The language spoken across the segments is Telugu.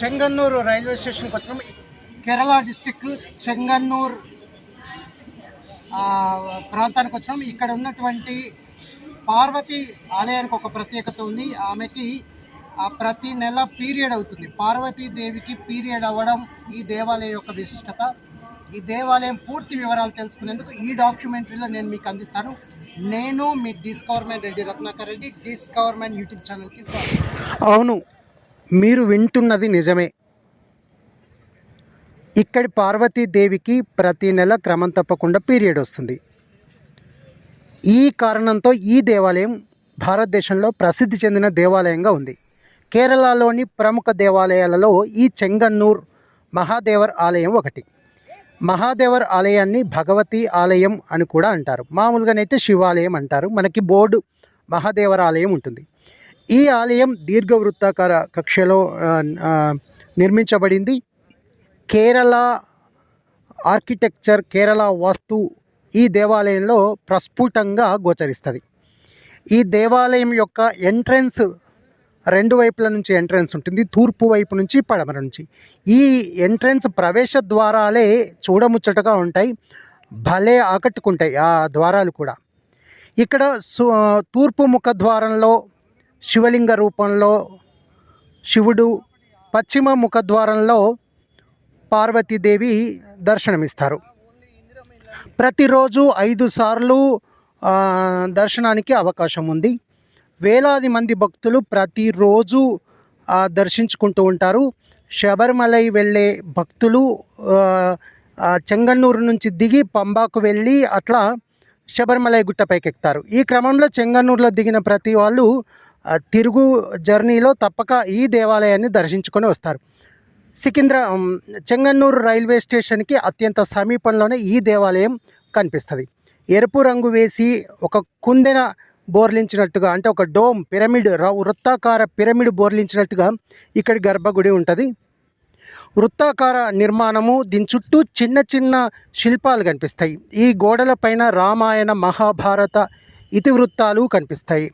చెంగన్నూరు రైల్వే స్టేషన్కి వచ్చినాం కేరళ డిస్టిక్ చెంగన్నూర్ ప్రాంతానికి వచ్చినాం ఇక్కడ ఉన్నటువంటి పార్వతి ఆలయానికి ఒక ప్రత్యేకత ఉంది. ఆమెకి ప్రతి నెల పీరియడ్ అవుతుంది. పార్వతీదేవికి పీరియడ్ అవ్వడం ఈ దేవాలయం యొక్క విశిష్టత. ఈ దేవాలయం పూర్తి వివరాలు తెలుసుకునేందుకు ఈ డాక్యుమెంటరీలో నేను మీకు అందిస్తాను. నేను మీ discoverment Reddy Ratnakar Reddy discoverment YouTube ఛానల్కి స్వాగతం. అవును మీరు వింటున్నది నిజమే. ఇక్కడి పార్వతీదేవికి ప్రతి నెల క్రమం తప్పకుండా పీరియడ్ వస్తుంది. ఈ కారణంతో ఈ దేవాలయం భారతదేశంలో ప్రసిద్ధి చెందిన దేవాలయంగా ఉంది. కేరళలోని ప్రముఖ దేవాలయాలలో ఈ చెంగన్నూర్ మహాదేవర్ ఆలయం ఒకటి. మహాదేవర్ ఆలయాన్ని భగవతి ఆలయం అని కూడా అంటారు. మామూలుగానైతే శివాలయం అంటారు. మనకి బోర్డు మహాదేవర ఆలయం ఉంటుంది. ఈ ఆలయం దీర్ఘవృత్తాకార కక్షలో నిర్మించబడింది. కేరళ ఆర్కిటెక్చర్ కేరళ వాస్తు ఈ దేవాలయంలో ప్రస్ఫుటంగా గోచరిస్తుంది. ఈ దేవాలయం యొక్క ఎంట్రన్స్ రెండు వైపుల నుంచి ఎంట్రన్స్ ఉంటుంది. తూర్పు వైపు నుంచి పడమర నుంచి. ఈ ఎంట్రన్స్ ప్రవేశ ద్వారాలే చూడముచ్చటగా ఉంటాయి. భలే ఆకట్టుకుంటాయి ఆ ద్వారాలు కూడా. ఇక్కడ సు తూర్పు ముఖ ద్వారంలో శివలింగ రూపంలో శివుడు పశ్చిమ ముఖద్వారంలో పార్వతీదేవి దర్శనమిస్తారు. ప్రతిరోజు ఐదు సార్లు దర్శనానికి అవకాశం ఉంది. వేలాది మంది భక్తులు ప్రతిరోజు దర్శించుకుంటూ ఉంటారు. శబరిమలై వెళ్ళే భక్తులు చెంగన్నూరు నుంచి దిగి పంబాకు వెళ్ళి అట్లా శబరిమలై గుట్టపైకి ఎక్కుతారు ఈ క్రమంలో చెంగన్నూరులో దిగిన ప్రతి వాళ్ళు తిరుగు జర్నీలో తప్పక ఈ దేవాలయాన్ని దర్శించుకొని వస్తారు. సికింద్రా చెంగన్నూరు రైల్వే స్టేషన్కి అత్యంత సమీపంలోనే ఈ దేవాలయం కనిపిస్తుంది. ఎరుపు రంగు వేసి ఒక కుందెన బోర్లించినట్టుగా అంటే ఒక డోమ్ పిరమిడ్ వృత్తాకార పిరమిడ్ బోర్లించినట్టుగా ఇక్కడి గర్భగుడి ఉంటుంది. వృత్తాకార నిర్మాణము దీని చుట్టూ చిన్న చిన్న శిల్పాలు కనిపిస్తాయి. ఈ గోడల పైన రామాయణ మహాభారత ఇతివృత్తాలు కనిపిస్తాయి.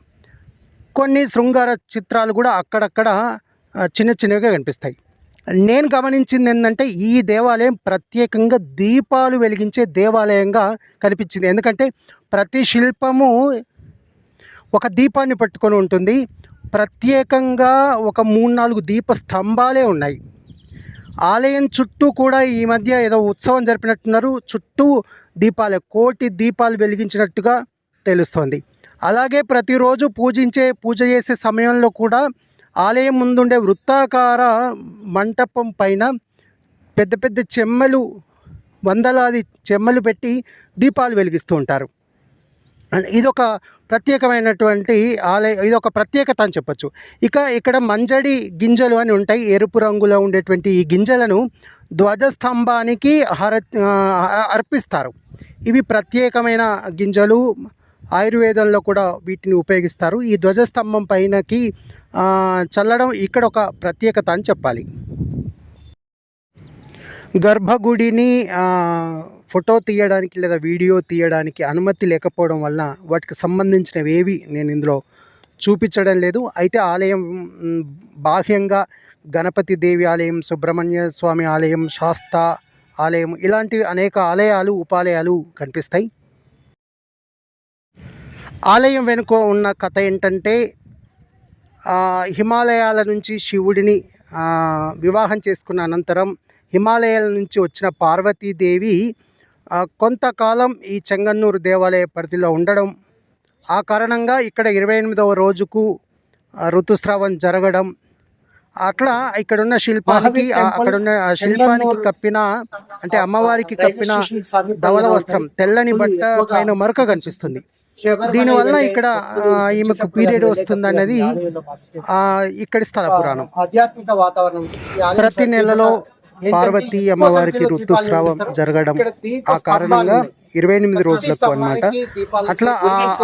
కొన్ని శృంగార చిత్రాలు కూడా అక్కడక్కడ చిన్న చిన్నవిగా కనిపిస్తాయి. నేను గమనించింది ఏంటంటే ఈ దేవాలయం ప్రత్యేకంగా దీపాలు వెలిగించే దేవాలయంగా కనిపించింది. ఎందుకంటే ప్రతి శిల్పము ఒక దీపాన్ని పట్టుకొని ఉంటుంది. ప్రత్యేకంగా ఒక మూడు నాలుగు దీప స్తంభాలే ఉన్నాయి. ఆలయం చుట్టూ కూడా ఈ మధ్య ఏదో ఉత్సవం జరిపినట్టున్నారు. చుట్టూ దీపాలే కోటి దీపాలు వెలిగించినట్టుగా తెలుస్తోంది. అలాగే ప్రతిరోజు పూజించే పూజ చేసే సమయంలో కూడా ఆలయం ముందుండే వృత్తాకార మంటపం పైన పెద్ద పెద్ద చెమ్మలు వందలాది చెమ్మలు పెట్టి దీపాలు వెలిగిస్తూ ఉంటారు. ఇదొక ప్రత్యేకమైనటువంటి ఆలయ ఇదొక ప్రత్యేకత అని చెప్పొచ్చు. ఇక ఇక్కడ మంజడి గింజలు అని ఉంటాయి. ఎరుపు రంగులో ఉండేటువంటి ఈ గింజలను ధ్వజస్తంభానికి హర అర్పిస్తారు. ఇవి ప్రత్యేకమైన గింజలు. ఆయుర్వేదంలో కూడా వీటిని ఉపయోగిస్తారు. ఈ ధ్వజస్తంభం పైనకి చల్లడం ఇక్కడ ఒక ప్రత్యేకత అని చెప్పాలి. గర్భగుడిని ఫోటో తీయడానికి లేదా వీడియో తీయడానికి అనుమతి లేకపోవడం వల్ల వాటికి సంబంధించినవి ఏవి నేను ఇందులో చూపించడం లేదు. అయితే ఆలయం బాహ్యంగా గణపతి దేవి ఆలయం సుబ్రహ్మణ్య స్వామి ఆలయం శాస్త ఆలయం ఇలాంటి అనేక ఆలయాలు ఉపాలయాలు కనిపిస్తాయి. ఆలయం వెనుక ఉన్న కథ ఏంటంటే హిమాలయాల నుంచి శివుడిని వివాహం చేసుకున్న అనంతరం హిమాలయాల నుంచి వచ్చిన పార్వతీదేవి కొంతకాలం ఈ చెంగన్నూరు దేవాలయ పరిధిలో ఉండడం ఆ కారణంగా ఇక్కడ ఇరవై ఎనిమిదవ రోజుకు ఋతుస్రావం జరగడం అట్లా ఇక్కడున్న శిల్పానికి అక్కడున్న శిల్పానికి కప్పిన అంటే అమ్మవారికి కప్పిన ధవల వస్త్రం తెల్లని బట్ట పైన మరక కనిపిస్తుంది. దీనివల్ల ఇక్కడ ఈమెకు పీరియడ్ వస్తుంది అన్నది ఆ, ఇక్కడి స్థల పురాణం. ఆధ్యాత్మిక వాతావరణం. ప్రతి నెలలో పార్వతీ అమ్మవారికి ఋతుస్రావం జరగడం ఆ కారణంగా ఇరవై ఎనిమిది రోజులకు అన్నమాట. అట్లా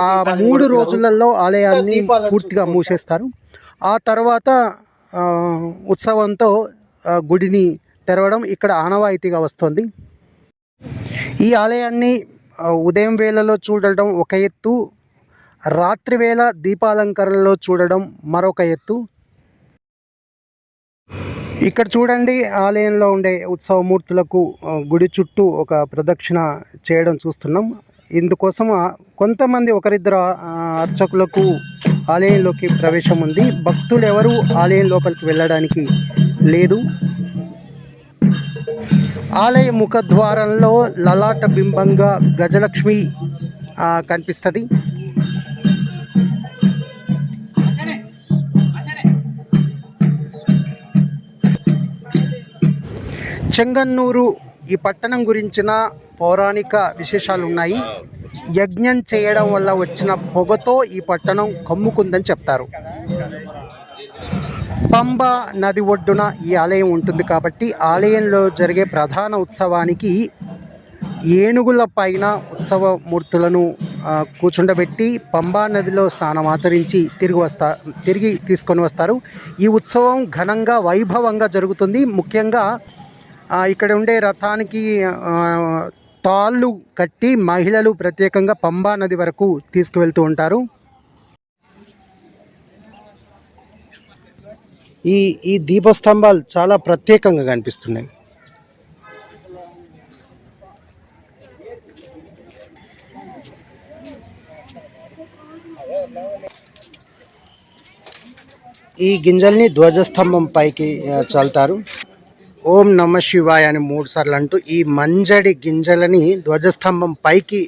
ఆ మూడు రోజులలో ఆలయాన్ని పూర్తిగా మూసేస్తారు. ఆ తర్వాత ఉత్సవంతో గుడిని తెరవడం ఇక్కడ ఆనవాయితీగా వస్తుంది. ఈ ఆలయాన్ని ఉదయం వేళలో చూడడం ఒక ఎత్తు రాత్రి వేళ దీపాలంకరణలో చూడడం మరొక ఎత్తు. ఇక్కడ చూడండి ఆలయంలో ఉండే ఉత్సవమూర్తులకు గుడి చుట్టూ ఒక ప్రదక్షిణ చేయడం చూస్తున్నాం. ఇందుకోసం కొంతమంది ఒకరిద్దరు అర్చకులకు ఆలయంలోకి ప్రవేశం ఉంది. భక్తులు ఎవరు ఆలయం లోపలికి వెళ్ళడానికి లేదు. ఆలయ ముఖద్వారంలో లలాట బింబంగా గజలక్ష్మి కనిపిస్తుంది. చెంగన్నూరు ఈ పట్టణం గురించిన పౌరాణిక విశేషాలు ఉన్నాయి. యజ్ఞం చేయడం వల్ల వచ్చిన పొగతో ఈ పట్టణం కమ్ముకుందని చెప్తారు. పంబ నది ఒడ్డున ఈ ఆలయం ఉంటుంది కాబట్టి ఆలయంలో జరిగే ప్రధాన ఉత్సవానికి ఏనుగుల పైన ఉత్సవ మూర్తులను కూర్చుండబెట్టి పంబా నదిలో స్నానం ఆచరించి తిరిగి వస్తా తిరిగి తీసుకొని వస్తారు. ఈ ఉత్సవం ఘనంగా వైభవంగా జరుగుతుంది. ముఖ్యంగా ఇక్కడ ఉండే రథానికి తాళ్ళు కట్టి మహిళలు ప్రత్యేకంగా పంబా నది వరకు తీసుకువెళ్తూ ఉంటారు. ఈ ఈ దీపస్తంభాలు చాలా ప్రత్యేకంగా కనిపిస్తున్నాయి. ఈ గింజల్ని ధ్వజస్తంభం పైకి ఆ, చల్లుతారు. ఓం నమ శివాయ అని మూడు సార్లు అంటూ ఈ మంజడి గింజలని ధ్వజస్తంభం పైకి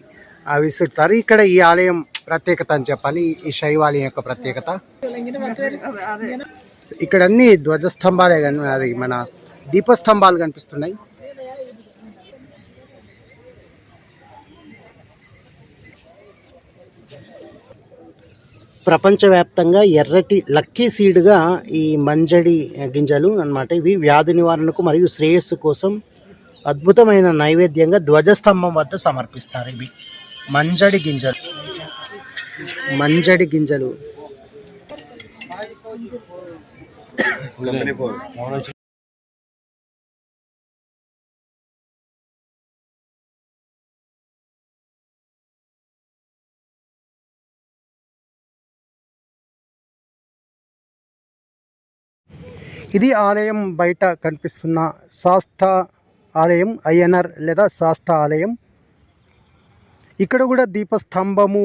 విసురుతారు. ఇక్కడ ఈ ఆలయం ప్రత్యేకత అని చెప్పాలి. ఈ శైవాలయం యొక్క ప్రత్యేకత. ఇక్కడ అన్ని ధ్వజస్తంభాలే కానీ అది మన దీపస్తంభాలు కనిపిస్తున్నాయి. ప్రపంచవ్యాప్తంగా ఎర్రటి లక్కీ సీడ్గా ఈ మంజడి గింజలు అన్నమాట. ఇవి వ్యాధి నివారణకు మరియు శ్రేయస్సు కోసం అద్భుతమైన నైవేద్యంగా ధ్వజస్తంభం వద్ద సమర్పిస్తారు ఇవి. మంజడి గింజలు. మంజడి గింజలు. ఇది ఆలయం బయట కనిపిస్తున్న శాస్త ఆలయం ఐఎన్ఆర్ లేదా శాస్త ఆలయం. ఇక్కడ కూడా దీపస్తంభము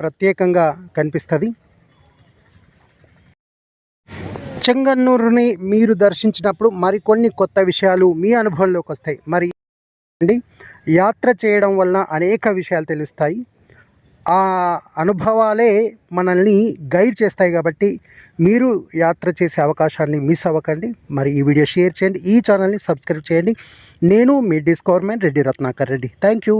ప్రత్యేకంగా కనిపిస్తుంది. చెంగన్నూరుని మీరు దర్శించినప్పుడు మరికొన్ని కొత్త విషయాలు మీ అనుభవంలోకి వస్తాయి. మరి అండి యాత్ర చేయడం వల్ల అనేక విషయాలు తెలుస్తాయి. ఆ అనుభవాలే మనల్ని గైడ్ చేస్తాయి కాబట్టి మీరు యాత్ర చేసే అవకాశాన్ని మిస్ అవ్వకండి. మరి ఈ వీడియో షేర్ చేయండి. ఈ ఛానల్ని సబ్స్క్రైబ్ చేయండి. నేను మీ discoverment Reddy Ratnakar Reddy. Thank you.